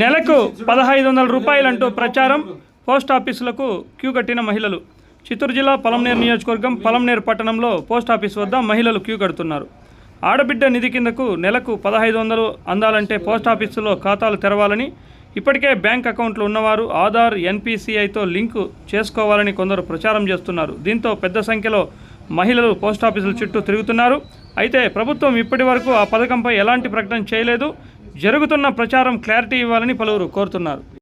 నెలకు పదహైదు వందల రూపాయలంటూ ప్రచారం పోస్ట్ ఆఫీసులకు క్యూ కట్టిన మహిళలు. చిత్తూరు జిల్లా పలంనేరు నియోజకవర్గం పలంనేరు పట్టణంలో పోస్ట్ ఆఫీస్ వద్ద మహిళలు క్యూ కడుతున్నారు. ఆడబిడ్డ నిధి కిందకు నెలకు పదహైదు వందలు అందాలంటే పోస్ట్ ఆఫీసులో ఖాతాలు తెరవాలని ఇప్పటికే బ్యాంక్ అకౌంట్లు ఉన్నవారు ఆధార్ ఎన్పిసిఐతో లింకు చేసుకోవాలని కొందరు ప్రచారం చేస్తున్నారు. దీంతో పెద్ద సంఖ్యలో మహిళలు పోస్ట్ ఆఫీసుల చుట్టూ తిరుగుతున్నారు. అయితే ప్రభుత్వం ఇప్పటి వరకు ఆ పథకంపై ఎలాంటి ప్రకటన చేయలేదు. జరుగుతున్న ప్రచారం క్లారిటీ ఇవ్వాలని పలువురు కోరుతున్నారు.